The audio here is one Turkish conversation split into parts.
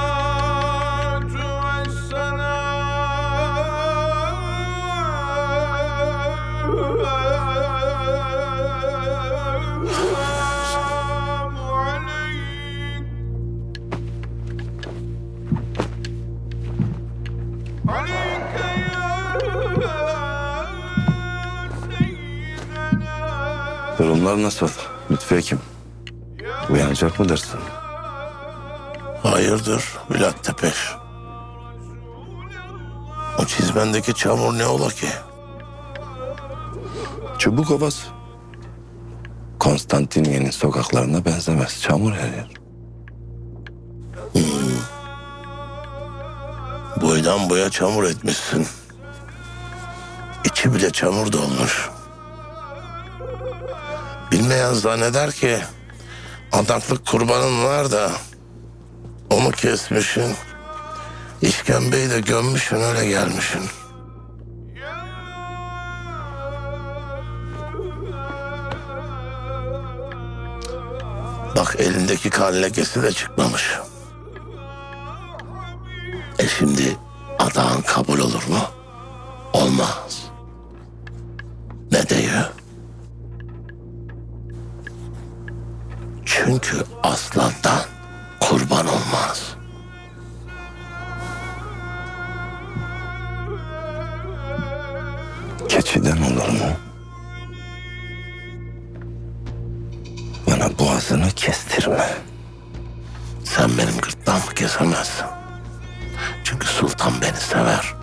الصلاة والسلام عليك عليك يا سيدنا Durumlar nasıl? Lütfü Hekim. Uyanacak mı dersin? Hayırdır Bülent Tepeş? O çizmendeki çamur ne ola ki? Çubuk ovası. Konstantiniye'nin sokaklarına benzemez. Çamur her yer. Boydan boya çamur etmişsin. İçi bile çamur dolmuş. Bilmeyen zanneder ki adaklık kurbanın var da onu kesmişsin. İşkembeyi de gömmüşsün öyle gelmişsin. Bak elindeki kan lekesi de çıkmamış. E şimdi adağın kabul olur mu? Olmaz. Ne diyor? Çünkü aslandan Boğazını kestirme. Sen benim gırtlağımı kesemezsin. Çünkü sultan beni sever.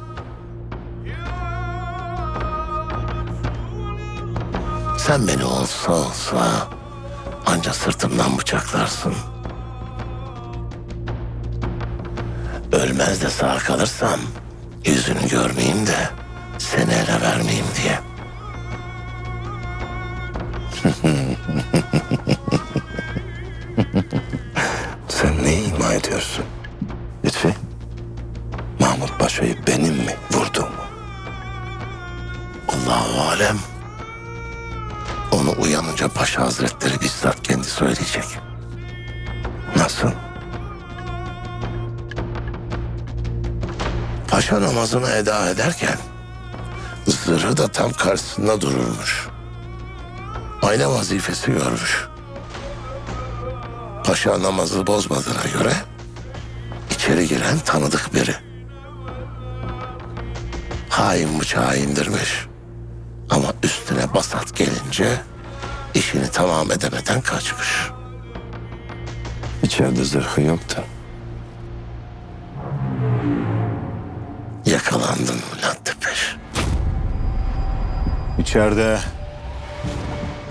Sen beni olsa olsa anca sırtımdan bıçaklarsın. Ölmez de sağ kalırsam yüzünü görmeyeyim de seni ele vermeyeyim diye. Ediyorsun? Lütfi. Mahmut Paşa'yı benim mi vurdum? Allahu alem. Onu uyanınca Paşa Hazretleri bizzat kendi söyleyecek. Nasıl? Paşa namazını eda ederken zırhı da tam karşısında dururmuş. Ayna vazifesi görmüş. Paşa namazı bozmadığına göre içeri giren tanıdık biri. Hain bıçağı indirmiş. Ama üstüne basat gelince işini tamam edemeden kaçmış. İçeride zırhı yoktu. Yakalandın Bülent Tepeş. İçeride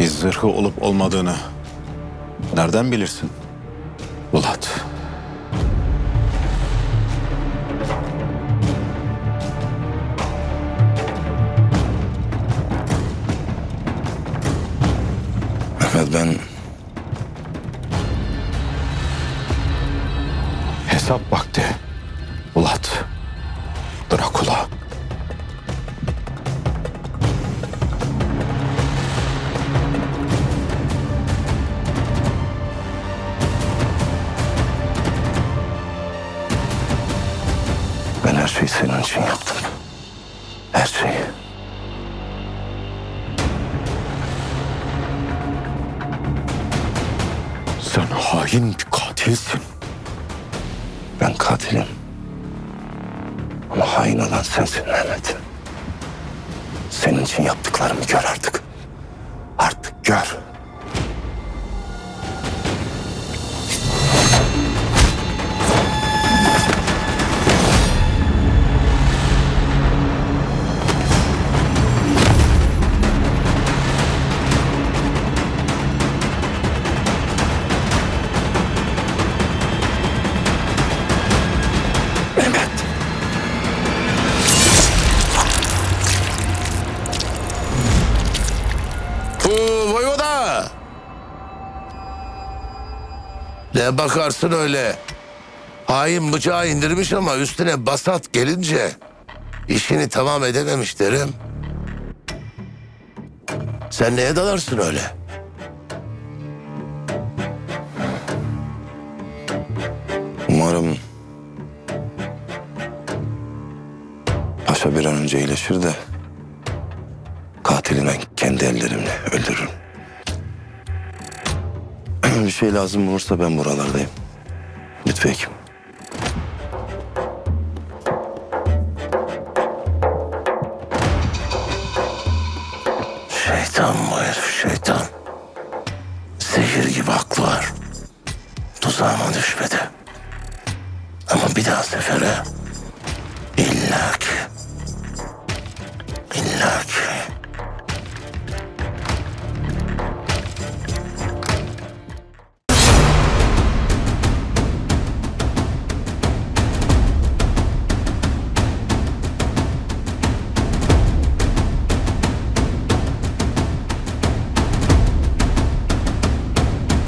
bir zırhı olup olmadığını nereden bilirsin? Bulat. Mehmet ben Hesap vakti. Bulat. Senin için yaptım. Her şeyi. Sen hain bir katilsin. Ben katilim. Ama hain olan sensin Mehmet. Senin için yaptıklarımı gör artık. Artık gör. Ne bakarsın öyle? Hain bıçağı indirmiş ama üstüne basat gelince işini tamam edememiş derim. Sen neye dalarsın öyle? Umarım Paşa bir an önce iyileşir de katilini kendi ellerimle öldürürüm. bir şey lazım olursa ben buralardayım. Lütfü Hekim. Şeytan bu herif şeytan. Zehir gibi aklı var. Tuzağıma düşmedi. Ama bir daha sefere illaki